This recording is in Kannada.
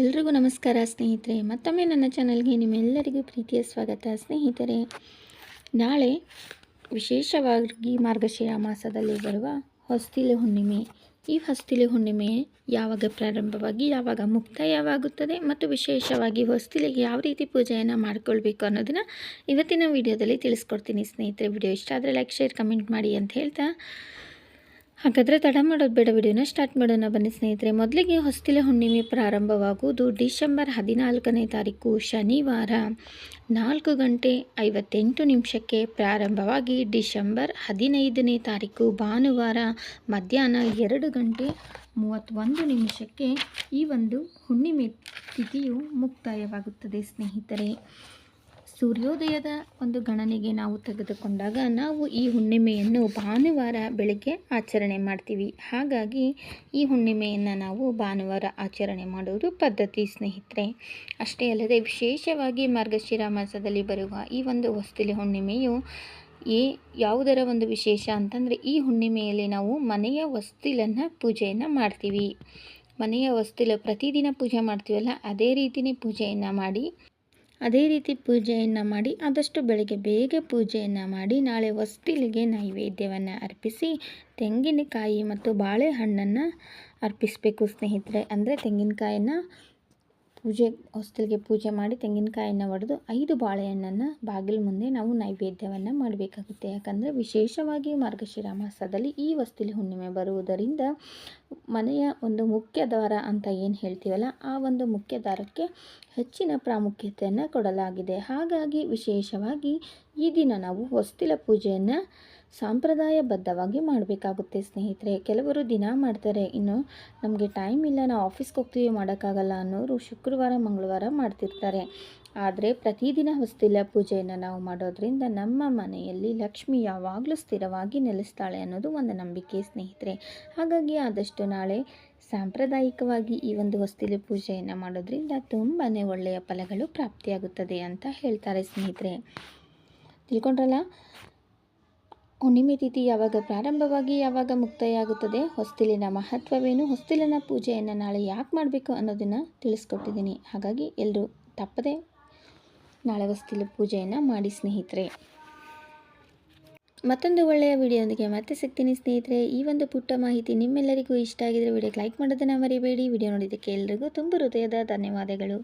ಎಲ್ರಿಗೂ ನಮಸ್ಕಾರ ಸ್ನೇಹಿತರೆ, ಮತ್ತೊಮ್ಮೆ ನನ್ನ ಚಾನಲ್ಗೆ ನಿಮ್ಮೆಲ್ಲರಿಗೂ ಪ್ರೀತಿಯ ಸ್ವಾಗತ. ಸ್ನೇಹಿತರೆ, ನಾಳೆ ವಿಶೇಷವಾಗಿ ಮಾರ್ಗಶಿರ ಮಾಸದಲ್ಲಿ ಬರುವ ಹೊಸ್ತಿಲೆ ಹುಣ್ಣಿಮೆ. ಈ ಹೊಸ್ತಿಲೆ ಹುಣ್ಣಿಮೆ ಯಾವಾಗ ಪ್ರಾರಂಭವಾಗಿ, ಯಾವಾಗ ಮುಕ್ತಾಯವಾಗುತ್ತದೆ ಮತ್ತು ವಿಶೇಷವಾಗಿ ಹೊಸ್ತಿಲೆಗೆ ಯಾವ ರೀತಿ ಪೂಜೆಯನ್ನು ಮಾಡಿಕೊಳ್ಬೇಕು ಅನ್ನೋದನ್ನು ಇವತ್ತಿನ ವಿಡಿಯೋದಲ್ಲಿ ತಿಳಿಸ್ಕೊಡ್ತೀನಿ ಸ್ನೇಹಿತರೆ. ವಿಡಿಯೋ ಇಷ್ಟ ಆದರೆ ಲೈಕ್ ಶೇರ್ ಕಮೆಂಟ್ ಮಾಡಿ ಅಂತ ಹೇಳ್ತಾ ಹಾಗಾದರೆ ತಡ ಮಾಡೋದು ಬೇಡ ವಿಡಿಯೋನ ಸ್ಟಾರ್ಟ್ ಮಾಡೋಣ ಬನ್ನಿ ಸ್ನೇಹಿತರೆ. ಮೊದಲಿಗೆ ಹೊಸ್ತಿಲೆ ಹುಣ್ಣಿಮೆ ಪ್ರಾರಂಭವಾಗುವುದು ಡಿಸೆಂಬರ್ ಹದಿನಾಲ್ಕನೇ ತಾರೀಕು ಶನಿವಾರ. ನಾಲ್ಕು ಗಂಟೆ ಐವತ್ತೆಂಟು ನಿಮಿಷಕ್ಕೆ ಪ್ರಾರಂಭವಾಗಿ ಡಿಸೆಂಬರ್ ಹದಿನೈದನೇ ತಾರೀಕು ಭಾನುವಾರ ಮಧ್ಯಾಹ್ನ ಎರಡು ಗಂಟೆ ಮೂವತ್ತೊಂದು ನಿಮಿಷಕ್ಕೆ ಈ ಒಂದು ಹುಣ್ಣಿಮೆ ತಿಥಿಯು ಮುಕ್ತಾಯವಾಗುತ್ತದೆ ಸ್ನೇಹಿತರೆ. ಸೂರ್ಯೋದಯದ ಒಂದು ಗಣನೆಗೆ ನಾವು ತೆಗೆದುಕೊಂಡಾಗ ನಾವು ಈ ಹುಣ್ಣಿಮೆಯನ್ನು ಭಾನುವಾರ ಬೆಳಗ್ಗೆ ಆಚರಣೆ ಮಾಡ್ತೀವಿ. ಹಾಗಾಗಿ ಈ ಹುಣ್ಣಿಮೆಯನ್ನು ನಾವು ಭಾನುವಾರ ಆಚರಣೆ ಮಾಡುವುದು ಪದ್ಧತಿ ಸ್ನೇಹಿತರೆ. ಅಷ್ಟೇ ಅಲ್ಲದೆ ವಿಶೇಷವಾಗಿ ಮಾರ್ಗಶಿರ ಮಾಸದಲ್ಲಿ ಬರುವ ಈ ಒಂದು ಹೊಸ್ತಿಲಿ ಹುಣ್ಣಿಮೆಯು ಏ ಯಾವುದರ ಒಂದು ವಿಶೇಷ ಅಂತಂದರೆ ಈ ಹುಣ್ಣಿಮೆಯಲ್ಲಿ ನಾವು ಮನೆಯ ವಸ್ತಿಲನ್ನು ಪೂಜೆಯನ್ನು ಮಾಡ್ತೀವಿ. ಮನೆಯ ವಸ್ತುಲ ಪ್ರತಿದಿನ ಪೂಜೆ ಮಾಡ್ತೀವಲ್ಲ, ಅದೇ ರೀತಿಯೇ ಪೂಜೆಯನ್ನು ಮಾಡಿ ಅದೇ ರೀತಿ ಪೂಜೆಯನ್ನು ಮಾಡಿ, ಆದಷ್ಟು ಬೆಳಗ್ಗೆ ಬೇಗ ಪೂಜೆಯನ್ನು ಮಾಡಿ, ನಾಳೆ ಹೊಸ್ತಿಲಿಗೆ ನೈವೇದ್ಯವನ್ನು ಅರ್ಪಿಸಿ, ತೆಂಗಿನಕಾಯಿ ಮತ್ತು ಬಾಳೆಹಣ್ಣನ್ನು ಅರ್ಪಿಸಬೇಕು ಸ್ನೇಹಿತರೆ. ಅಂದರೆ ತೆಂಗಿನಕಾಯನ್ನು ಪೂಜೆ, ಹೊಸ್ತಿಲಿಗೆ ಪೂಜೆ ಮಾಡಿ ತೆಂಗಿನಕಾಯನ್ನು ಒಡೆದು ಐದು ಬಾಳೆಹಣ್ಣನ್ನು ಬಾಗಿಲು ಮುಂದೆ ನಾವು ನೈವೇದ್ಯವನ್ನು ಮಾಡಬೇಕಾಗುತ್ತೆ. ಯಾಕಂದರೆ ವಿಶೇಷವಾಗಿ ಮಾರ್ಗಶಿರ ಮಾಸದಲ್ಲಿ ಈ ಹೊಸ್ತಿಲಿ ಹುಣ್ಣಿಮೆ ಬರುವುದರಿಂದ ಮನೆಯ ಒಂದು ಮುಖ್ಯ ದ್ವಾರ ಅಂತ ಏನು ಹೇಳ್ತೀವಲ್ಲ, ಆ ಒಂದು ಮುಖ್ಯ ದ್ವಾರಕ್ಕೆ ಹೆಚ್ಚಿನ ಪ್ರಾಮುಖ್ಯತೆಯನ್ನು ಕೊಡಲಾಗಿದೆ. ಹಾಗಾಗಿ ವಿಶೇಷವಾಗಿ ಈ ದಿನ ನಾವು ಹೊಸ್ತಿಲ ಪೂಜೆಯನ್ನು ಸಾಂಪ್ರದಾಯಬದ್ಧವಾಗಿ ಮಾಡಬೇಕಾಗುತ್ತೆ, ಸ್ನೇಹಿತರೆ. ಕೆಲವರು ದಿನ ಮಾಡ್ತಾರೆ. ಇನ್ನು ನಮಗೆ ಟೈಮ್ ಇಲ್ಲ ನಾವು ಆಫೀಸ್ಗೆ ಹೋಗ್ತೀವಿ, ಮಾಡೋಕ್ಕಾಗಲ್ಲ ಅನ್ನೋರು ಶುಕ್ರವಾರ, ಮಂಗಳವಾರ ಮಾಡ್ತಿರ್ತಾರೆ. ಆದರೆ ಪ್ರತಿದಿನ ಹೊಸ್ತಿಲ ಪೂಜೆಯನ್ನು ನಾವು ಮಾಡೋದ್ರಿಂದ ನಮ್ಮ ಮನೆಯಲ್ಲಿ ಲಕ್ಷ್ಮಿ ಯಾವಾಗಲೂ ಸ್ಥಿರವಾಗಿ ನೆಲೆಸ್ತಾಳೆ ಅನ್ನೋದು ಒಂದು ನಂಬಿಕೆ, ಸ್ನೇಹಿತರೆ. ಹಾಗಾಗಿ ಆದಷ್ಟು ನಾಳೆ ಸಾಂಪ್ರದಾಯಿಕವಾಗಿ ಈ ಒಂದು ಹೊಸ್ತಿಲು ಪೂಜೆಯನ್ನು ಮಾಡೋದ್ರಿಂದ ತುಂಬಾ ಒಳ್ಳೆಯ ಫಲಗಳು ಪ್ರಾಪ್ತಿಯಾಗುತ್ತದೆ ಅಂತ ಹೇಳ್ತಾರೆ, ಸ್ನೇಹಿತರೆ. ತಿಳ್ಕೊಂಡ್ರಲ್ಲ? ಹುಣ್ಣಿಮೆ ತಿಥಿ ಯಾವಾಗ ಪ್ರಾರಂಭವಾಗಿ ಯಾವಾಗ ಮುಕ್ತಾಯ ಆಗುತ್ತದೆ ಹೊಸ್ತಿಲಿನ ಮಹತ್ವವೇನು? ಹೊಸ್ತಿಲಿನ ಪೂಜೆಯನ್ನು ನಾಳೆ ಯಾಕೆ ಮಾಡಬೇಕು ಅನ್ನೋದನ್ನು ತಿಳಿಸ್ಕೊಟ್ಟಿದ್ದೀನಿ. ಹಾಗಾಗಿ ಎಲ್ಲರೂ ತಪ್ಪದೆ ನಾಳೆ ಹೊಸ್ತಿಲು ಪೂಜೆಯನ್ನು ಮಾಡಿ ಸ್ನೇಹಿತರೆ. ಮತ್ತೊಂದು ಒಳ್ಳೆಯ ವಿಡಿಯೋದೊಂದಿಗೆ ಮತ್ತೆ ಸಿಗ್ತೀನಿ ಸ್ನೇಹಿತರೆ. ಈ ಒಂದು ಪುಟ್ಟ ಮಾಹಿತಿ ನಿಮ್ಮೆಲ್ಲರಿಗೂ ಇಷ್ಟ ಆಗಿದ್ದರೆ ವಿಡಿಯೋಗೆ ಲೈಕ್ ಮಾಡೋದನ್ನು ಮರಿಬೇಡಿ. ವಿಡಿಯೋ ನೋಡಿದ್ದಕ್ಕೆ ಎಲ್ಲರಿಗೂ ತುಂಬ ಹೃದಯದ ಧನ್ಯವಾದಗಳು.